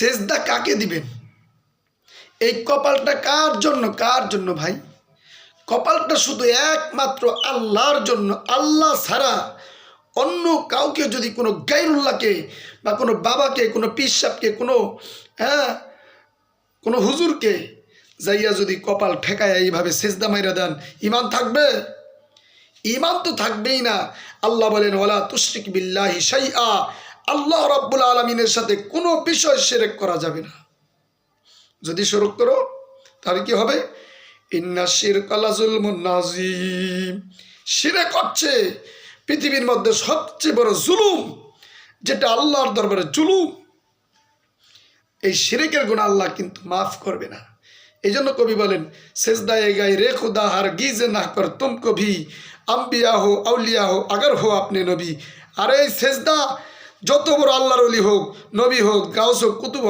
সেজদা কাকে দিবেন? এই কপালটা কার জন্য কার জন্য ভাই? কপালটা শুধু একমাত্র আল্লাহর জন্য, আল্লাহ ছাড়া অন্য কাউকে যদি কোনো গাইরুল্লাহকে বা কোনো বাবাকে, কোনো পিসাবকে, কোনো হ্যাঁ কোনো হুজুরকে যাইয়া যদি কপাল ঠেকায় এইভাবে সেজদা মাইরা দেন ইমান থাকবে? ইমান তো থাকবেই না। আল্লাহ বলেন ওলা তুশরিক বিল্লাহি শাইআ। আল্লাহ রাব্বুল আলমিনের সাথে কোনো বিষয় সেরেক করা যাবে না। যদি শরক করো, তাহলে কি হবে? ইন্না শির কালাজুল নাজিম শিরে করছে পৃথিবীর মধ্যে সবচেয়ে বড় জুলুম, যেটা আল্লাহর দরবারে জুলুম। এই সিরেকের গুণ আল্লাহ কিন্তু মাফ করবে না। এই জন্য কবি বলেন, সেজদায়ে গাই রে খুদা হার গিজে না কর তুম কভি আম্বিয়া হো আউলিয়া হো আগার হো আপনি নবী। আর এই সেজদা যত বড় আল্লাহর অলি হোক নবী হোক গাউস হোক কুতুব হোক